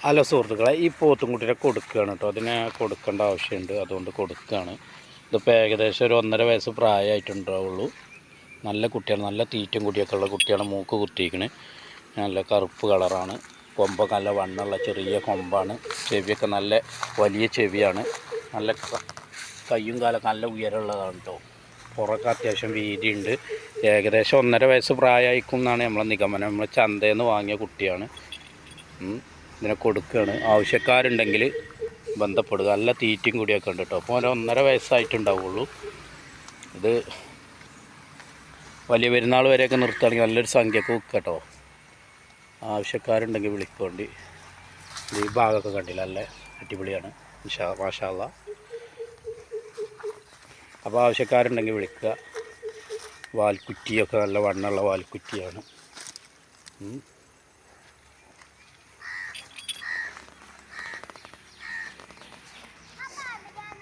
Hello സുഹൃത്തുക്കളെ ഈ പോത്തും കുട്ടിയെ കൊടുക്കുകയാണ് കേട്ടോ. അതിനെ കൊടുക്കേണ്ട ആവശ്യമുണ്ട്. അതുകൊണ്ട് കൊടുക്കുകയാണ്. ഇതിപ്പോൾ ഏകദേശം ഒരു ഒന്നര വയസ്സ് പ്രായമായിട്ടുണ്ടാവുള്ളൂ. നല്ല കുട്ടിയാണ്. നല്ല തീറ്റയും കുടിയൊക്കെ ഉള്ള കുട്ടിയാണ് മൂക്ക് കുത്തിയിരിക്കണ്. നല്ല കറുപ്പ് കളറാണ്. കൊമ്പൊക്കെ നല്ല വണ്ണമുള്ള ചെറിയ കൊമ്പാണ്. ചെവിയൊക്കെ നല്ല വലിയ ചെവിയാണ്. നല്ല കയ്യും കാലൊക്കെ നല്ല ഉയരമുള്ളതാണ് കേട്ടോ. പുറമൊക്കെ അത്യാവശ്യം വീതിയുണ്ട്. ഏകദേശം ഒന്നര വയസ്സ് പ്രായമായിരിക്കും എന്നാണ് നമ്മളെ നിഗമനം. നമ്മൾ ചന്തയിൽ നിന്ന് വാങ്ങിയ കുട്ടിയാണ്. ഇതിനെ കൊടുക്കുകയാണ്. ആവശ്യക്കാരുണ്ടെങ്കിൽ ബന്ധപ്പെടുക. നല്ല തീറ്റയും കൂടിയൊക്കെ ഉണ്ട് കേട്ടോ. അപ്പോൾ ഒന്നര വയസ്സായിട്ടുണ്ടാവുള്ളൂ. ഇത് വലിയ പെരുന്നാൾ വരെയൊക്കെ നിർത്തുകയാണെങ്കിൽ നല്ലൊരു സംഖ്യക്ക് വയ്ക്കുക കേട്ടോ. ആവശ്യക്കാരുണ്ടെങ്കിൽ വിളിക്കോണ്ടി ഈ ഭാഗമൊക്കെ കണ്ടില്ല? നല്ല അടിപൊളിയാണ്. ഇൻഷാ മാഷാല്ല അപ്പോൾ ആവശ്യക്കാരുണ്ടെങ്കിൽ വിളിക്കുക. വാൽക്കുറ്റിയൊക്കെ നല്ല വണ്ണമുള്ള വാൽക്കുറ്റിയാണ്.